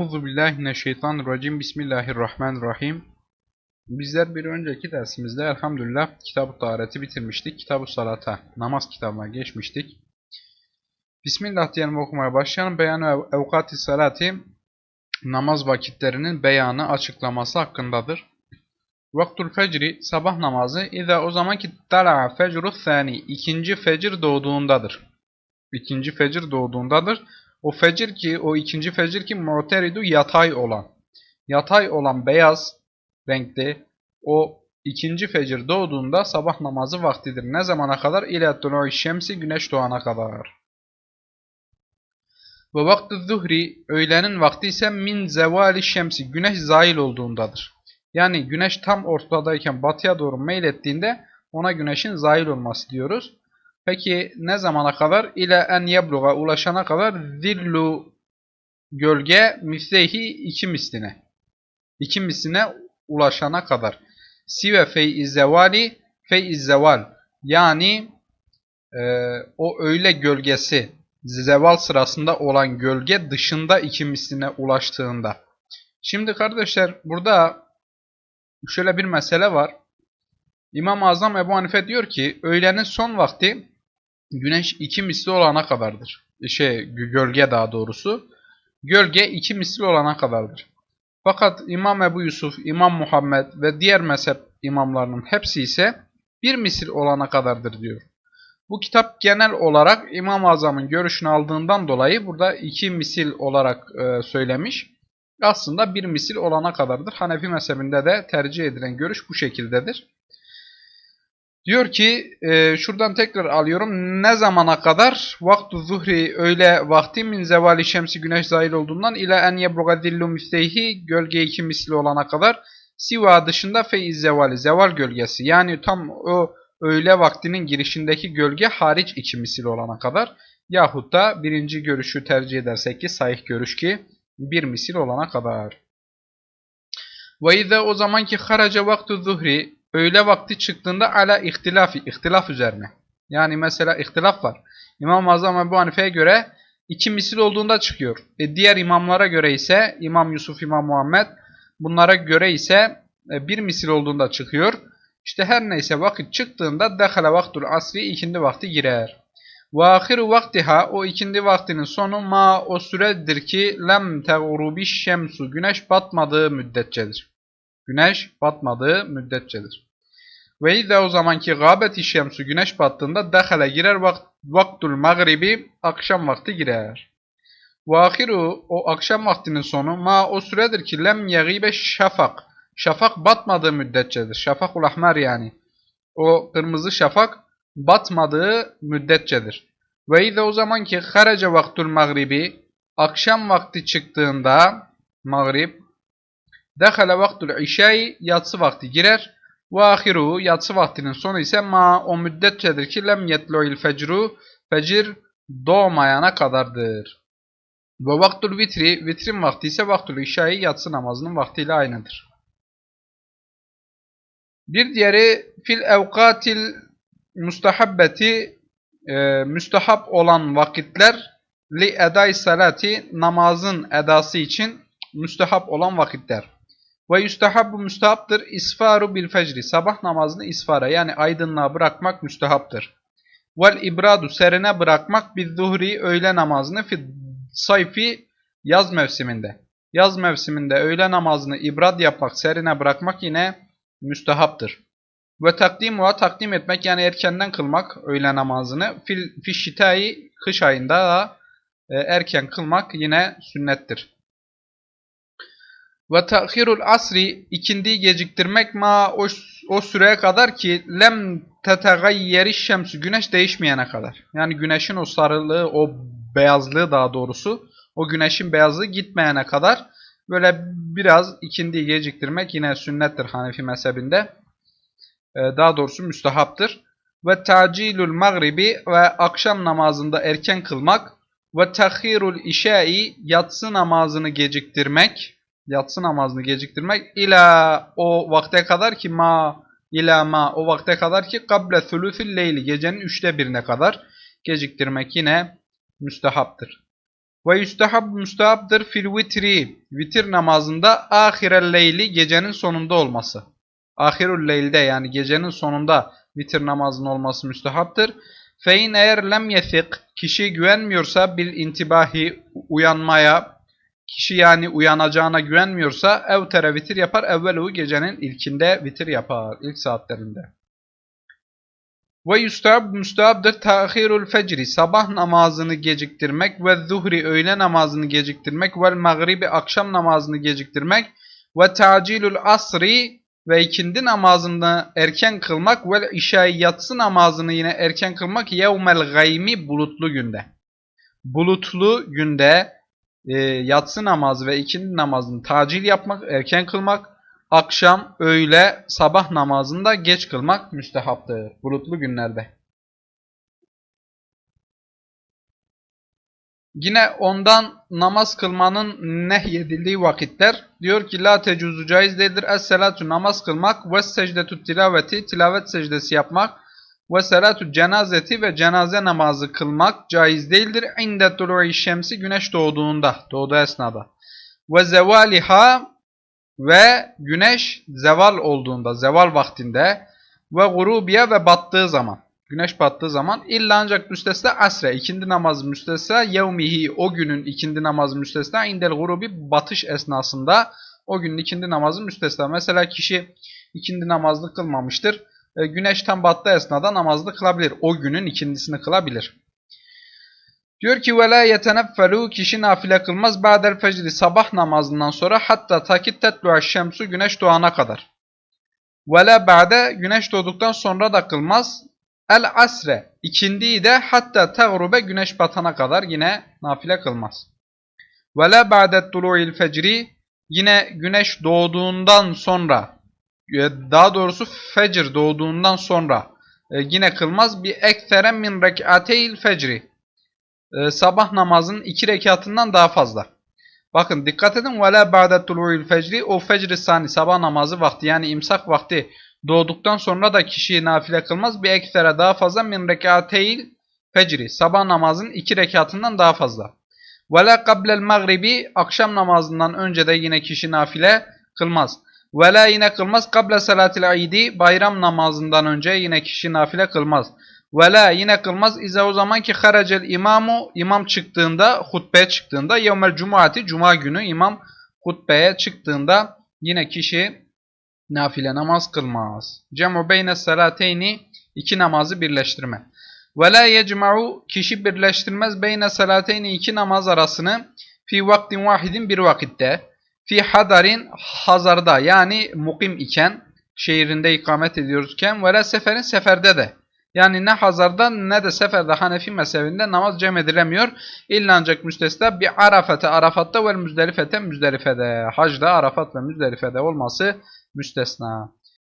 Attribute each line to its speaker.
Speaker 1: Euzu billahi mineşşeytanirracim. Bismillahirrahmanirrahim. Bizler bir önceki dersimizde elhamdülillah kitab-ı tahareti bitirmiştik. Kitab-ı salata, namaz kitabına geçmiştik. Bismillah diyelim okumaya başlayalım. Beyan ev evkati salati namaz vakitlerinin beyanı, açıklaması hakkındadır. Vaktul fecri sabah namazı İza o zaman ki tala fecru thani ikinci fecir doğduğundadır. İkinci fecir doğduğundadır. O fecir ki, o ikinci fecir ki mu'teridu yatay olan. Yatay olan beyaz renkli o ikinci fecir doğduğunda sabah namazı vaktidir. Ne zamana kadar? İlâ tulu'i şemsi güneş doğana kadar. Ve vakti zuhri öğlenin vakti ise min zevali şemsi güneş zail olduğundadır. Yani güneş tam ortadayken batıya doğru meylettiğinde ona güneşin zail olması diyoruz. Peki ne zamana kadar? İle en yebluğa ulaşana kadar zillu gölge mislehi iki misline. İki misline ulaşana kadar. Sive fey zevali fey zeval. Yani e, o öğle gölgesi zeval sırasında olan gölge dışında iki misline ulaştığında. Şimdi kardeşler burada şöyle bir mesele var. İmam-ı Azam Ebu Hanife diyor ki öğlenin son vakti güneş iki misli olana kadardır. Şey gölge daha doğrusu. Gölge iki misli olana kadardır. Fakat İmam Ebu Yusuf, İmam Muhammed ve diğer mezhep imamlarının hepsi ise bir misil olana kadardır diyor. Bu kitap genel olarak İmam-ı Azam'ın görüşünü aldığından dolayı burada iki misil olarak e, söylemiş. Aslında bir misil olana kadardır. Hanefi mezhebinde de tercih edilen görüş bu şekildedir. Diyor ki e, şuradan tekrar alıyorum. Ne zamana kadar? Vaktu zuhri öğle vakti min zevali şemsi güneş zahil olduğundan ila en yebruga dillu müsteyhi gölge iki misli olana kadar siva dışında feiz zevali zeval gölgesi yani tam o öğle vaktinin girişindeki gölge hariç iki misil olana kadar yahut da birinci görüşü tercih edersek ki sahih görüş ki bir misil olana kadar. Ve o zamanki haraca vaktu zuhri öğle vakti çıktığında ala ihtilafi, ihtilaf üzerine. Yani mesela ihtilaf var. İmam-ı Azam Ebu Hanife'ye göre iki misil olduğunda çıkıyor. E diğer imamlara göre ise İmam Yusuf, İmam Muhammed bunlara göre ise e, bir misil olduğunda çıkıyor. İşte her neyse vakit çıktığında dehale vaktul asri ikindi vakti girer. Ve ahiru vaktiha o ikindi vaktinin sonu ma o süredir ki lem teğrubi şemsu güneş batmadığı müddetçedir. Güneş batmadığı müddetçedir. Ve izâ o zamanki gâbeti şemsu güneş battığında dehale girer vakt, vaktul magribi akşam vakti girer. Ve ahiru o akşam vaktinin sonu ma o süredir ki lem yegibe şafak. Şafak batmadığı müddetçedir. Şafakul ahmer yani. O kırmızı şafak batmadığı müddetçedir. Ve izâ o zamanki haraca vaktul magribi akşam vakti çıktığında magrib Dehale vaktul işai yatsı vakti girer. Ve ahiru yatsı vaktinin sonu ise ma o müddetçedir ki lem yetlo'il fecru fecir doğmayana kadardır. Ve vaktul vitri vitrin vakti ise vaktul işai yatsı namazının vaktiyle aynıdır. Bir diğeri fil evkatil mustahabbeti e, müstahap olan vakitler li eday salati namazın edası için müstahap olan vakitler. Ve yustahabbu müstahaptır. İsfaru bil fecri. Sabah namazını isfara yani aydınlığa bırakmak müstahaptır. Vel ibradu serine bırakmak bir zuhri öğle namazını fi sayfi yaz mevsiminde. Yaz mevsiminde öğle namazını ibrad yapmak, serine bırakmak yine müstahaptır. Ve takdimuha takdim etmek yani erkenden kılmak öğle namazını fil fişşitayı kış ayında da e, erken kılmak yine sünnettir. Ve ta'khirul asri ikindiyi geciktirmek ma o, o süreye kadar ki lem tetegayyeri şemsü güneş değişmeyene kadar. Yani güneşin o sarılığı, o beyazlığı daha doğrusu o güneşin beyazlığı gitmeyene kadar böyle biraz ikindiyi geciktirmek yine sünnettir Hanefi mezhebinde. Ee, daha doğrusu müstehaptır. Ve tacilul magribi ve akşam namazında erken kılmak ve tahirul işai yatsı namazını geciktirmek yatsı namazını geciktirmek ila o vakte kadar ki ma ila ma o vakte kadar ki kable thuluthil leyli gecenin üçte birine kadar geciktirmek yine müstehaptır. Ve yüstehab müstehaptır fil vitri. Vitir namazında ahirel leyli gecenin sonunda olması. Ahirul leylde yani gecenin sonunda vitir namazının olması müstehaptır. Fein eğer lem yethik kişi güvenmiyorsa bil intibahi uyanmaya kişi yani uyanacağına güvenmiyorsa evtere vitir yapar evvelu gecenin ilkinde vitir yapar ilk saatlerinde. Ve yüstahab müstahabdır tahirul fecri sabah namazını geciktirmek ve zuhri öğle namazını geciktirmek ve mağribi akşam namazını geciktirmek ve tacilul asri ve ikindi namazını erken kılmak ve işai yatsı namazını yine erken kılmak yevmel gaymi bulutlu günde. Bulutlu günde e, yatsı namazı ve ikindi namazını tacil yapmak, erken kılmak, akşam, öğle, sabah namazını da geç kılmak müstehaptır bulutlu günlerde. Yine ondan namaz kılmanın nehyedildiği vakitler diyor ki la tecuzu caiz değildir. Es salatu namaz kılmak ve secdetü tilaveti tilavet secdesi yapmak ve salatu cenazeti ve cenaze namazı kılmak caiz değildir. İnde tulu'i şemsi güneş doğduğunda, doğduğu esnada. Ve zevaliha ve güneş zeval olduğunda, zeval vaktinde ve gurubiye ve battığı zaman. Güneş battığı zaman illa ancak müstesna asre, ikindi namazı müstesna yevmihi, o günün ikindi namazı müstesna indel gurubi batış esnasında o günün ikindi namazı müstesna. Mesela kişi ikindi namazını kılmamıştır. E, güneş tam battığı esnada namazını kılabilir. O günün ikindisini kılabilir. Diyor ki وَلَا يَتَنَفَّلُوا Kişi nafile kılmaz ba'del fecri sabah namazından sonra hatta takit tetlu'a şemsu güneş doğana kadar. وَلَا ba'de güneş doğduktan sonra da kılmaz. El asre ikindiyi de hatta teğrube güneş batana kadar yine nafile kılmaz. وَلَا بَعْدَ طُلُوعِ fecri Yine güneş doğduğundan sonra e, daha doğrusu fecr doğduğundan sonra e, yine kılmaz. Bir ektere min rekateyl fecri. E, sabah namazının iki rekatından daha fazla. Bakın dikkat edin. Ve la ba'de tulu'il fecri. O fecri sani sabah namazı vakti yani imsak vakti doğduktan sonra da kişi nafile kılmaz. Bir ektere daha fazla min rekateyl fecri. Sabah namazının iki rekatından daha fazla. Ve la kablel magribi. Akşam namazından önce de yine kişi nafile kılmaz. Ve la yine kılmaz kable salatil idi. Bayram namazından önce yine kişi nafile kılmaz. Ve la yine kılmaz ize o zaman ki haracel imamu imam çıktığında hutbeye çıktığında yevmel cumati cuma günü imam hutbeye çıktığında yine kişi nafile namaz kılmaz. Cemu beyne salateyni iki namazı birleştirme. Ve la yecma'u kişi birleştirmez beyne salateyni iki namaz arasını fi vaktin vahidin bir vakitte fi hadarin hazarda yani mukim iken şehrinde ikamet ediyoruzken ve seferin seferde de yani ne hazarda ne de seferde Hanefi mezhebinde namaz cem edilemiyor. İlla ancak müstesna bir arafete arafatta ve müzdelifete müzdelifede. Hacda arafat ve müzdelifede olması müstesna.